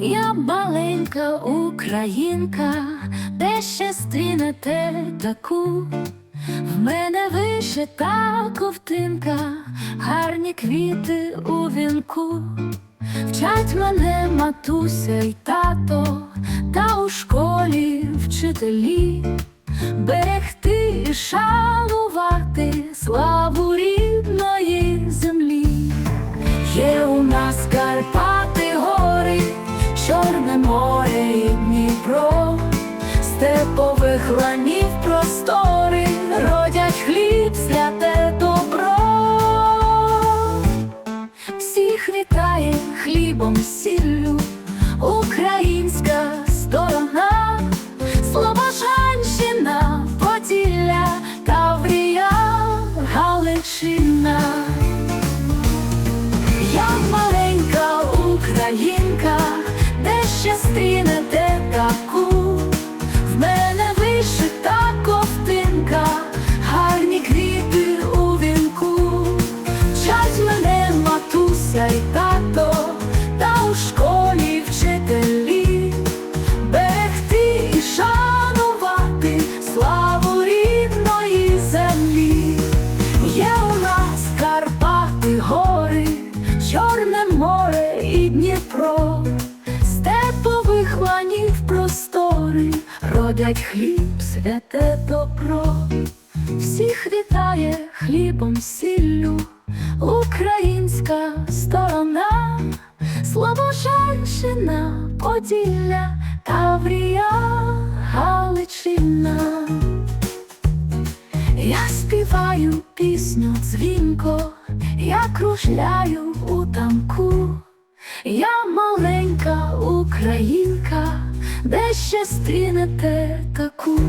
Я маленька українка, де ще стрінете таку. В мене вишита ковтинка, гарні квіти у вінку. Вчать мене матуся й тато, та у школі вчителі берегти і шанувати славу ланів простори, родять хліб, святе добро. Всіх вітає хлібом сіллю, українська сторона, Слобожанщина, Поділля, Таврія, Галичина. Я маленька українка, де ще стрінете простори, родять хліб, святе добро, всіх вітає хлібом сіллю, українська сторона, Слобожанщина, Поділля, Таврія, Галичина. Я співаю пісню дзвінко, я кружляю у танку. Я маленька українка, де ще стрінете таку.